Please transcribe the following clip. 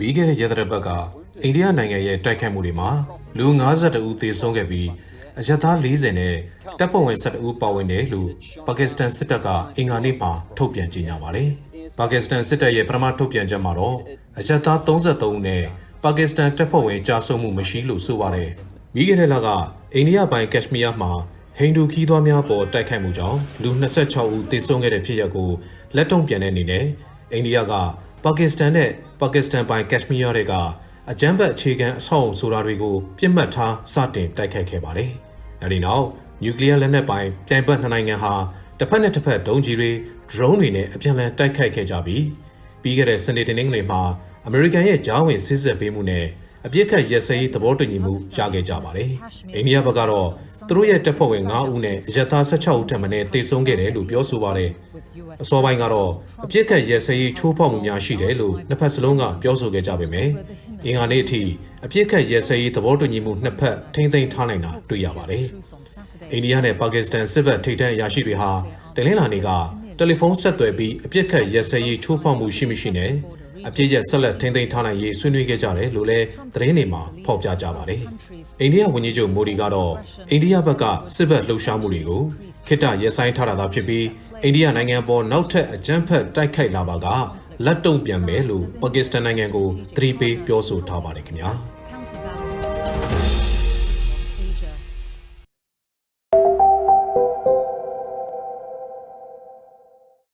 ပြီးခဲ့တဲ့ရက်သတ္တပတ်ကအိန္ဒိယနိုင်ငံရဲ့တိုက်ခိုက်မှုတွေမှာလူ52ဦးသေဆုံးခဲ့ပြီးအရက်သား40နဲ့တပ်ဖွဲ့ဝင်12ဦးပါဝင်တယ်လို့ပါကစ္စတန်စစ်တပ်ကအင်္ဂါနေ့မှာထုတ်ပြန်ကြေညာပါတယ်။ပါကစ္စတန်စစ်တပ်ရဲ့ပထမထုတ်ပြန်ချက်မှာတော့အရက်သား33ဦးနဲ့ပါကစ္စတန်တပ်ဖွဲ့ဝင်ကြာဆုံးမှုမရှိလို့ဆိုပါတယ်။ပြီးခဲ့တဲ့လကအိန္ဒိယပိုင်ကက်ရှမီးယားမှာဟိန္ဒူခီးသွွားများပေါ်တိုက်ခိုက်မှုကြောင့်လူ26ဦးသေဆုံးခဲ့တဲ့ဖြစ်ရပ်ကိုလက်တုံ့ပြန်တဲ့အနေနဲ့အိန္ဒိယက ပါကစ္စတန်နဲ့ပါကစ္စတန်ပိုင်ကက်ရှမီးယားတွေကအကြမ်းဖက်အခြေခံအဆောက်အုံဆိုတာတွေကိုပြစ်မှတ်ထားစတင်တိုက်ခိုက်ခဲ့ပါတယ်။အဲဒီနောက်နျူကလ িয়ার လက်နက်ပိုင်ပြိုင်ဘက်နှစ်နိုင်ငံဟာတစ်ဖက်နဲ့တစ်ဖက်ဒုံးကျည်တွေ drone တွေနဲ့အပြန်အလှန်တိုက်ခိုက်ခဲ့ကြပြီးပြီးခဲ့တဲ့စနေတနင်္ဂနွေမှာအမေရိကန်ရဲ့ဂျားဝင်စစ်ဆက်ပေးမှုနဲ့ အပြစ်ခတ်ရက်စဲရေးသဘောတူညီမှုရခဲ့ကြပါတယ်။အိန္ဒိယဘက်ကတော့သူတို့ရဲ့တပ်ဖွဲ့ဝင်9ဦးနဲ့အရက်သား16ဦးထပ်မံတေဆုံးခဲ့တယ်လို့ပြောဆိုပါတယ်။အစောပိုင်းကတော့အပြစ်ခတ်ရက်စဲရေးချိုးဖောက်မှုများရှိတယ်လို့နှစ်ဖက်စလုံးကပြောဆိုခဲ့ကြပေမယ့်အင်္ဂါနေ့အထိအပြစ်ခတ်ရက်စဲရေးသဘောတူညီမှုနှစ်ဖက်ထိမ့်သိမ်းထားနိုင်တာတွေ့ရပါတယ်။အိန္ဒိယနဲ့ပါကစ္စတန်စစ်ဘက်ထိပ်တန်းအရာရှိတွေဟာတနင်္လာနေ့ကတယ်လီဖုန်းဆက်သွယ်ပြီးအပြစ်ခတ်ရက်စဲရေးချိုးဖောက်မှုရှိမရှိနဲ့ အပြစ်ရက်ဆက်လက်ထိမ့်သိမ်းထားနိုင်ရေးဆွေးနွေးခဲ့ကြတယ်လို့လည်းသတင်းတွေမှာဖော်ပြကြပါတယ်။အိန္ဒိယဝန်ကြီးချုပ်မိုဒီကတော့အိန္ဒိယဘက်ကစစ်ဘက်လှုပ်ရှားမှုတွေကိုခိတ္တရက်ဆိုင်ထားတာသာဖြစ်ပြီးအိန္ဒိယနိုင်ငံပေါ်နောက်ထပ်အကြမ်းဖက်တိုက်ခိုက်လာပါကလက်တုံ့ပြန်မယ်လို့ပါကစ္စတန်နိုင်ငံကိုသတိပေးပြောဆိုထားပါတယ်ခင်ဗျာ။